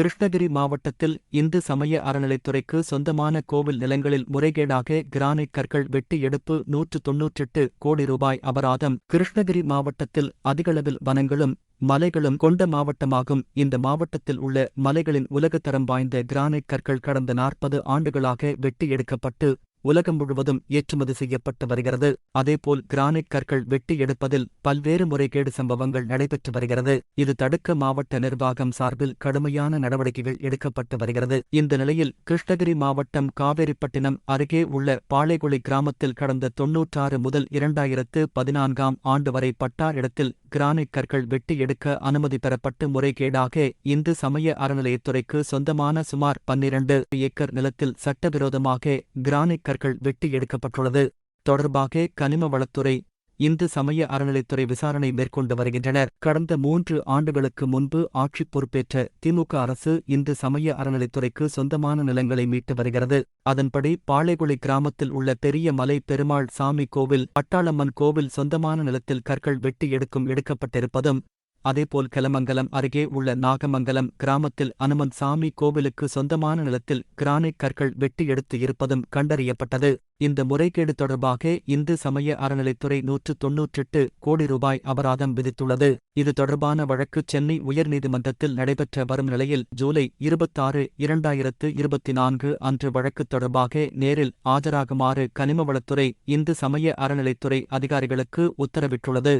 கிருஷ்ணகிரி மாவட்டத்தில் இந்து சமய அறநிலைத்துறைக்கு சொந்தமான கோவில் நிலங்களில் முறைகேடாக கிரானைட் கற்கள் வெட்டி எடுப்பு நூற்று தொன்னூற்றெட்டு கோடி ரூபாய் அபராதம். கிருஷ்ணகிரி மாவட்டத்தில் அதிகளவில் வனங்களும் மலைகளும் கொண்ட மாவட்டமாகும். இந்த மாவட்டத்தில் உள்ள மலைகளின் உலகத்தரம் வாய்ந்த கிரானைட் கற்கள் கடந்த நாற்பது ஆண்டுகளாக வெட்டி எடுக்கப்பட்டு உலகம் முழுவதும் ஏற்றுமதி செய்யப்பட்டு வருகிறது. அதேபோல் கிரானைட் கற்கள் வெட்டி எடுப்பதில் பல்வேறு முறைகேடு சம்பவங்கள் நடைபெற்று வருகிறது. இது தடுக்க மாவட்ட நிர்வாகம் சார்பில் கடுமையான நடவடிக்கைகள் எடுக்கப்பட்டு வருகிறது. இந்த நிலையில் கிருஷ்ணகிரி மாவட்டம் காவேரிப்பட்டினம் அருகே உள்ள பாளைகுளி கிராமத்தில் கடந்த தொன்னூற்றாறு முதல் இரண்டாயிரத்து பதினான்காம் ஆண்டு வரை பட்டா இடத்தில் கிரானைட் கற்கள் வெட்டி எடுக்க அனுமதி பெறப்பட்டு முறைகேடாக இந்து சமய அறநிலையத்துறைக்கு சொந்தமான சுமார் பன்னிரண்டு ஏக்கர் நிலத்தில் சட்டவிரோதமாக கிரானைட் கற்கள் வெட்டி எடுக்கப்பட்டுள்ளது. தொடர்பாக கனிம வளத்துறை இந்து சமய அறநிலைத்துறை விசாரணை மேற்கொண்டு வருகின்றனர். கடந்த மூன்று ஆண்டுகளுக்கு முன்பு ஆட்சி பொறுப்பேற்ற திமுக அரசு இந்து சமய அறநிலைத்துறைக்கு சொந்தமான நிலங்களை மீட்டு வருகிறது. அதன்படி பாளைகுளி கிராமத்தில் உள்ள பெரிய மலை பெருமாள் சாமி கோவில் பட்டாளம்மன் கோவில் சொந்தமான நிலத்தில் கற்கள் வெட்டி எடுக்கும் எடுக்கப்பட்டிருப்பதும் அதேபோல் கெலமங்கலம் அருகே உள்ள நாகமங்கலம் கிராமத்தில் அனுமன் சாமி கோவிலுக்கு சொந்தமான நிலத்தில் கிரானைட் கற்கள் வெட்டி எடுத்து இருப்பதும் கண்டறியப்பட்டது. இந்த முறைகேடு தொடர்பாக இந்து சமய அறநிலைத்துறை நூற்று தொன்னூற்றெட்டு கோடி ரூபாய் அபராதம் விதித்துள்ளது. இது தொடர்பான வழக்கு சென்னை உயர்நீதிமன்றத்தில் நடைபெற்ற வரும் நிலையில் ஜூலை இருபத்தாறு இரண்டாயிரத்து இருபத்தி நான்கு அன்று வழக்கு தொடர்பாக நேரில் ஆஜராகுமாறு கனிமவளத்துறை இந்து சமய அறநிலைத்துறை அதிகாரிகளுக்கு உத்தரவிட்டுள்ளது.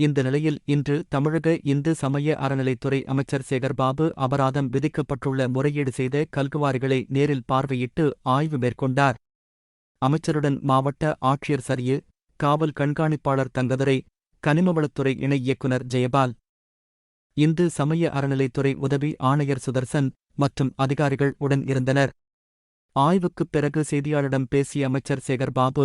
இந்த நிலையில் இன்று தமிழக இந்து சமய அறநிலைத்துறை அமைச்சர் சேகர்பாபு அபராதம் விதிக்கப்பட்டுள்ள முறையீடு செய்த கல்குவாரிகளை நேரில் பார்வையிட்டு ஆய்வு மேற்கொண்டார். அமைச்சருடன் மாவட்ட ஆட்சியர் சரியு காவல் கண்காணிப்பாளர் தங்கதுரை கனிமவளத்துறை இணை இயக்குநர் ஜெயபால் இந்து சமய அறநிலைத்துறை உதவி ஆணையர் சுதர்சன் மற்றும் அதிகாரிகள் உடன் இருந்தனர். ஆய்வுக்குப் பிறகு செய்தியாளரிடம் பேசிய அமைச்சர் சேகர்பாபு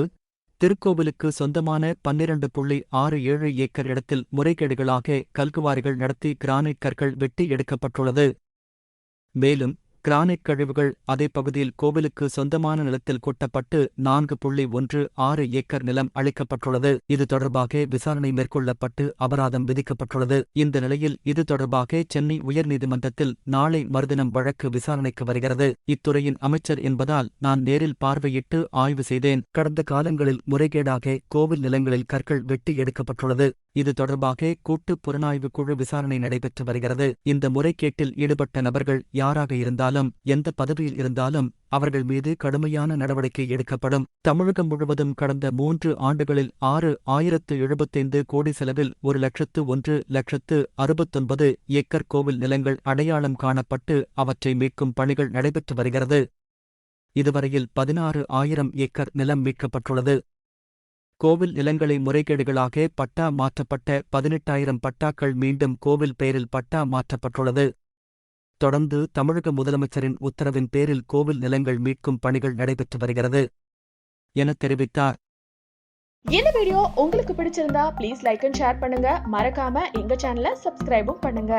திருக்கோவிலுக்கு சொந்தமான பன்னிரண்டு புள்ளி ஆறு ஏழு ஏக்கர் இடத்தில் முறைகேடுகளாக கல்குவாரிகள் நடத்தி கிரானைட் கற்கள் வெட்டி எடுக்கப்பட்டுள்ளது. மேலும் கிரானைட் கழிவுகள் அதே பகுதியில் கோவிலுக்கு சொந்தமான நிலத்தில் கொட்டப்பட்டு நான்கு புள்ளி ஒன்று ஆறு ஏக்கர் நிலம் அளிக்கப்பட்டுள்ளது இது தொடர்பாக விசாரணை மேற்கொள்ளப்பட்டு அபராதம் விதிக்கப்பட்டுள்ளது. இந்த நிலையில் இது தொடர்பாக சென்னை உயர்நீதிமன்றத்தில் நாளை மறுதினம் வழக்கு விசாரணைக்கு வருகிறது. இத்துறையின் அமைச்சர் என்பதால் நான் நேரில் பார்வையிட்டு ஆய்வு செய்தேன். கடந்த காலங்களில் முறைகேடாக கோவில் நிலங்களில் கற்கள் வெட்டி எடுக்கப்பட்டுள்ளது. இது தொடர்பாக கூட்டு புலனாய்வு குழு விசாரணை நடைபெற்று வருகிறது. இந்த முறைகேட்டில் ஈடுபட்ட நபர்கள் யாராக இருந்தாலும் எந்த பதவியில் இருந்தாலும் அவர்கள் மீது கடுமையான நடவடிக்கை எடுக்கப்படும். தமிழகம் முழுவதும் கடந்த மூன்று ஆண்டுகளில் ஆறு ஆயிரத்து எழுபத்தைந்து கோடி செலவில் ஒரு லட்சத்து ஒன்று லட்சத்து அறுபத்தொன்பது ஏக்கர் கோவில் நிலங்கள் அடையாளம் காணப்பட்டு அவற்றை மீட்கும் பணிகள் நடைபெற்று வருகிறது. இதுவரையில் பதினாறு ஆயிரம் ஏக்கர் நிலம் மீட்கப்பட்டுள்ளது. கோவில் நிலங்களை முறைகேடுகளாக பட்டா மாற்றப்பட்ட பதினெட்டாயிரம் பட்டாக்கள் மீண்டும் கோவில் பெயரில் பட்டா மாற்றப்பட்டுள்ளது. தொடர்ந்து தமிழக முதலமைச்சரின் உத்தரவின் பேரில் கோவில் நிலங்கள் மீட்கும் பணிகள் நடைபெற்று வருகிறது. என தெரிவித்தார். இந்த வீடியோ உங்களுக்கு பிடிச்சிருந்தா ப்ளீஸ் லைக் அண்ட் ஷேர் பண்ணுங்க. மறக்காம எங்க சேனலை சப்ஸ்கிரைபும் பண்ணுங்க.